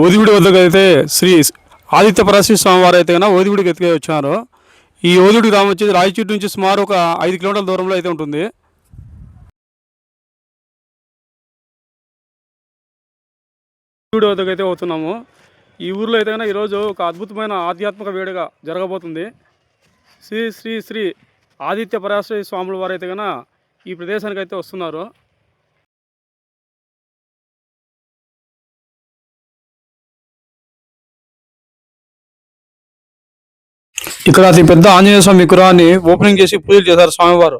ఓదివిడి వద్దకు అయితే శ్రీ ఆదిత్య పరాశి స్వామివారు అయితే కన్నా ఓదివిడికి ఎత్తుకే వచ్చారు. ఈ ఓదివిడి గ్రామం వచ్చేసి రాయచూటి నుంచి సుమారు ఒక ఐదు కిలోమీటర్ల దూరంలో అయితే ఉంటుంది. ఓదివిడి వద్దకు అయితే అవుతున్నాము ఈ ఊర్లో అయితే కన్నా ఈరోజు ఒక అద్భుతమైన ఆధ్యాత్మిక వేడుక జరగబోతుంది. శ్రీ శ్రీ శ్రీ ఆదిత్య పరాశి స్వాముల వారు అయితే కన్నా ఈ ప్రదేశానికి అయితే వస్తున్నారు. ఇక్కడ అతి పెద్ద ఆంజనేయ స్వామి విగ్రహాన్ని ఓపెనింగ్ చేసి పూజలు చేశారు స్వామివారు.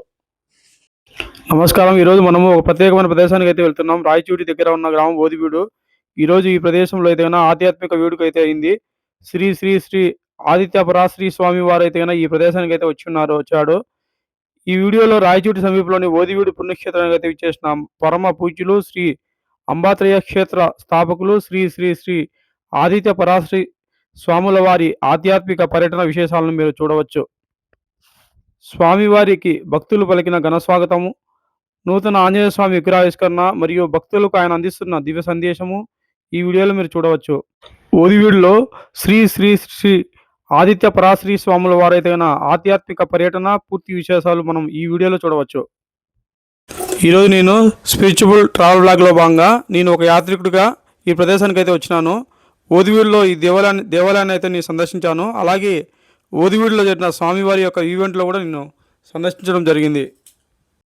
నమస్కారం. ఈరోజు మనము ఒక ప్రత్యేకమైన ప్రదేశానికి అయితే వెళ్తున్నాం. రాయచూటి దగ్గర ఉన్న గ్రామం బోధివీడు. ఈరోజు ఈ ప్రదేశంలో అయితే ఆధ్యాత్మిక వేడుక అయితే అయింది. శ్రీ శ్రీ శ్రీ ఆదిత్య పరాశ్రీ స్వామి వారు అయితే ఈ ప్రదేశానికి అయితే వచ్చి ఉన్నారు వచ్చాడు. ఈ వీడియోలో రాయచూటి సమీపంలోని ఓదివీడు పుణ్యక్షేత్రానికి అయితే ఇచ్చేసిన పరమ పూజ్యులు శ్రీ అంబాత్రేయ క్షేత్ర స్థాపకులు శ్రీ శ్రీ శ్రీ ఆదిత్య పరాశ్రీ స్వాముల వారి ఆధ్యాత్మిక పర్యటన విశేషాలను మీరు చూడవచ్చు. స్వామివారికి భక్తులు పలికిన ఘన స్వాగతము. నూతన ఆంజనేయ స్వామి విగ్రహావిష్కరణ మరియు భక్తులకు ఆయన అందిస్తున్న దివ్య సందేశము ఈ వీడియోలో మీరు చూడవచ్చు. ఓదివీడులో శ్రీ శ్రీ శ్రీ ఆదిత్య పరాశ్రీ స్వాముల వారైతే ఆధ్యాత్మిక పర్యటన పూర్తి విశేషాలు మనం ఈ వీడియోలో చూడవచ్చు. ఈరోజు నేను స్పిరిచువల్ ట్రావెల్ బ్లాగ్లో భాగంగా నేను ఒక యాత్రికుడిగా ఈ ప్రదేశానికి అయితే వచ్చినాను. ఓదివీడులో ఈ దేవాలయాన్ని దేవాలయాన్ని అయితే నేను సందర్శించాను. అలాగే ఓదివీడులో జరిగిన స్వామివారి యొక్క ఈవెంట్లో కూడా నేను సందర్శించడం జరిగింది.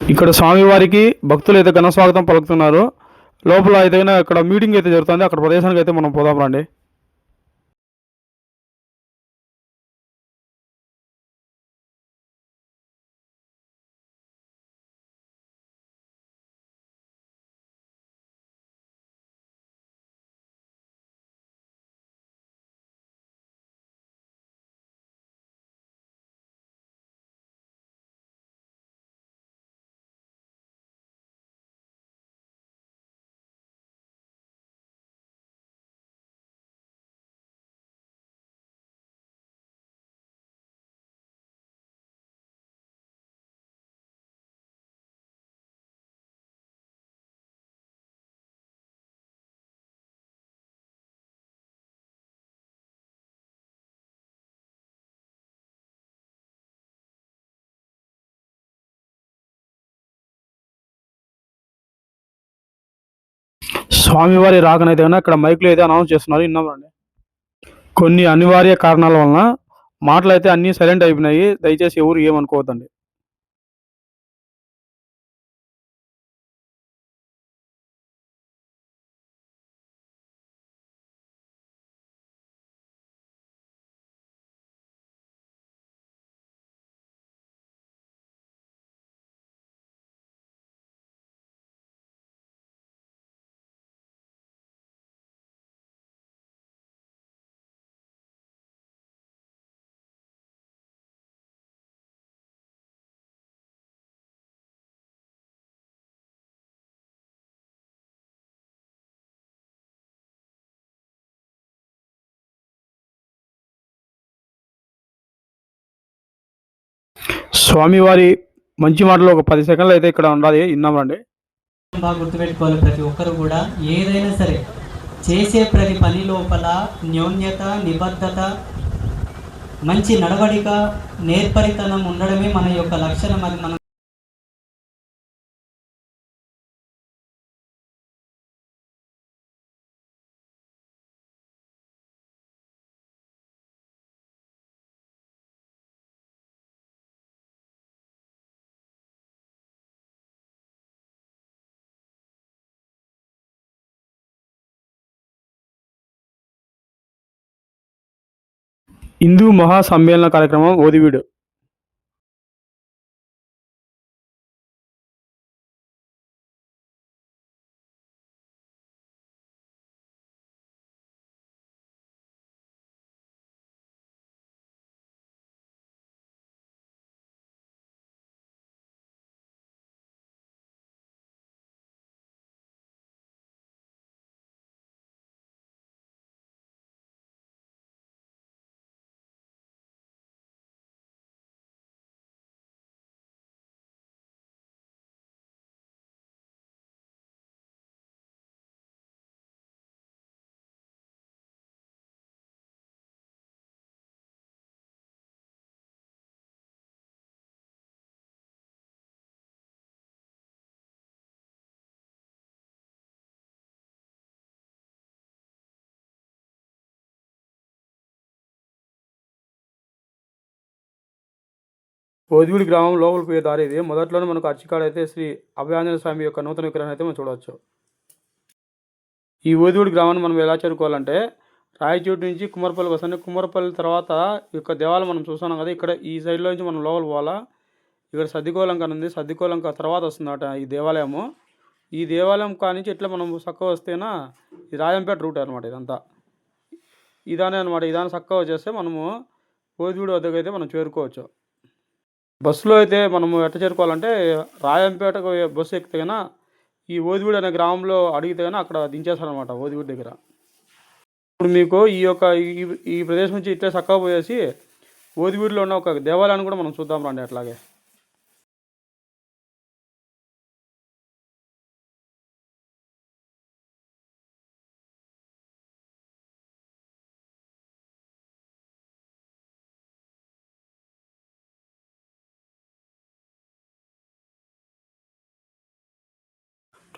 ఇక్కడ స్వామివారికి భక్తులు అయితే ఘన స్వాగతం పలుకుతున్నారు. లోపల అయితే ఇక్కడ మీటింగ్ అయితే జరుగుతుంది. అక్కడ ప్రదేశానికి అయితే మనం పోదాం రండి. స్వామివారి రాకనైతే కన్నా ఇక్కడ మైక్లో అయితే అనౌన్స్ చేస్తున్నారు. విన్నామండి కొన్ని అనివార్య కారణాల వలన మాటలు అయితే అన్నీ సైలెంట్ అయిపోయినాయి. దయచేసి ఎవరు ఏమనుకోవద్దండి. స్వామివారి మంచి మాటలు ఒక పది సెకండ్లు అయితే ఇక్కడ ఉండాలి. విన్నాం బాగా గుర్తుపెట్టుకోవాలి ప్రతి ఒక్కరు కూడా. ఏదైనా సరే చేసే ప్రతి పని లోపల న్యూన్యత నిబద్ధత మంచి నడవడిక నేర్పరితనం ఉండడమే మన యొక్క లక్షణం. అది మనం హిందూ మహాసమ్మేళన కార్యక్రమం ఓదివీడు ఓదివిడి గ్రామం లోపల పోయే దారి ఇది. మొదట్లోనే మనకు అర్చికాడైతే శ్రీ అభయాంజన స్వామి యొక్క నూతన విగ్రహం అయితే మనం చూడవచ్చు. ఈ ఓదివిడి గ్రామాన్ని మనం ఎలా చేరుకోవాలంటే రాయచోటు నుంచి కుమ్మరపల్లి వస్తాను కుమ్మరపల్లి తర్వాత ఈ యొక్క దేవాలయం మనం చూస్తున్నాం కదా ఇక్కడ ఈ సైడ్లో నుంచి మనం లోపల పోవాలా? ఇక్కడ సర్దికోలంక ఉంది. సర్దికోలంక తర్వాత వస్తుందట ఈ దేవాలయము. ఈ దేవాలయం కానించి ఇట్లా మనం చక్కగా వస్తేనా ఈ రాజంపేట రూట్ అనమాట ఇదంతా. ఇదానే అనమాట ఇదాన్ని చక్కగా వచ్చేస్తే మనము ఓదివిడి వద్దకు అయితే మనం చేరుకోవచ్చు. బస్సులో అయితే మనము ఎట్లా చేరుకోవాలంటే రాయంపేటకు బస్సు ఎక్కితే కన్నా ఈ ఓదివిడి అనే గ్రామంలో అడిగితే కన్నా అక్కడ దించేస్తారనమాట ఓదివిడి దగ్గర. ఇప్పుడు మీకు ఈ యొక్క ఈ ఈ ప్రదేశం నుంచి ఇట్లా చక్కగా పోయేసి ఓదివిడిలో ఉన్న ఒక దేవాలయాన్ని కూడా మనం చూద్దాం రండి అట్లాగే.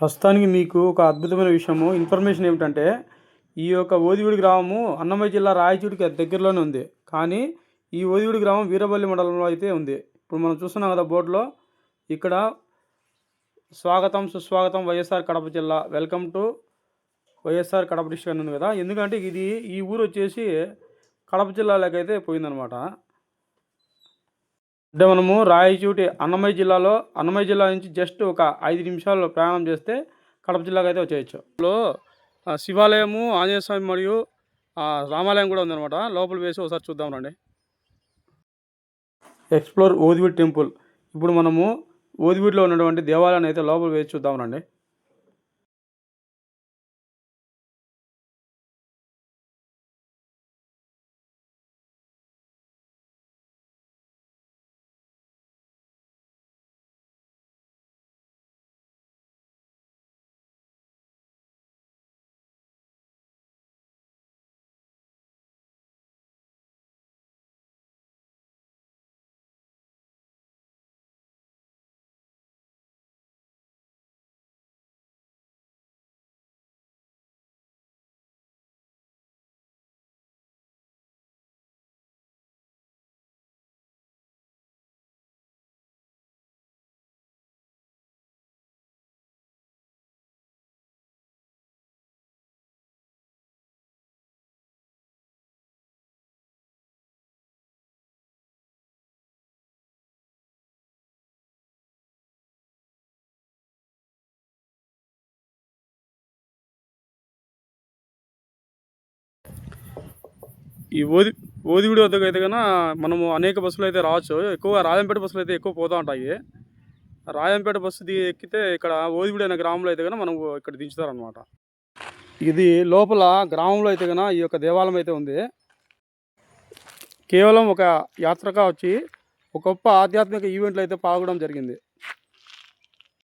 ప్రస్తుతానికి మీకు ఒక అద్భుతమైన విషయము ఇన్ఫర్మేషన్ ఏమిటంటే ఈ యొక్క ఓదివిడి గ్రామము అన్నమయ్య జిల్లా రాయచూడికి దగ్గరలోనే ఉంది. కానీ ఈ ఓదివిడి గ్రామం వీరబల్లి మండలంలో అయితే ఉంది. ఇప్పుడు మనం చూస్తున్నాం కదా బోర్డులో ఇక్కడ స్వాగతం సుస్వాగతం వైఎస్ఆర్ కడప జిల్లా. Welcome to YSR Kadapa district అని ఉంది కదా. ఎందుకంటే ఇది ఈ ఊరు వచ్చేసి కడప జిల్లాలోకి అయితే పోయిందనమాట అంటే మనము రాయచూటి అన్నమయ్య జిల్లాలో అన్నమయ్య జిల్లా నుంచి జస్ట్ ఒక ఐదు నిమిషాలు ప్రయాణం చేస్తే కడప జిల్లాకి అయితే వచ్చేయచ్చు. లో శివాలయము ఆంజనేయ స్వామి మరియు రామాలయం కూడా ఉందన్నమాట. లోపల వేసి ఒకసారి చూద్దాం రండి. ఎక్స్ప్లోర్ ఓదివిడ్ టెంపుల్. ఇప్పుడు మనము ఓదివిడ్లో ఉన్నటువంటి దేవాలయాన్ని అయితే లోపల వేసి చూద్దాం రండి. ఈ ఓది ఓదిగుడి వద్దకు అయితే కన్నా మనము అనేక బస్సులు అయితే రావచ్చు. ఎక్కువగా రాజంపేట బస్సులు అయితే ఎక్కువ పోతూ ఉంటాయి. రాజంపేట బస్సు ది ఎక్కితే ఇక్కడ ఓదిగుడి అనే గ్రామంలో అయితే కన్నా మనం ఇక్కడ దించుతారనమాట ఇది లోపల గ్రామంలో అయితే కన్నా ఈ యొక్క దేవాలయం అయితే ఉంది. కేవలం ఒక యాత్రగా వచ్చి ఒక గొప్ప ఆధ్యాత్మిక ఈవెంట్లో అయితే పాల్గొనడం జరిగింది.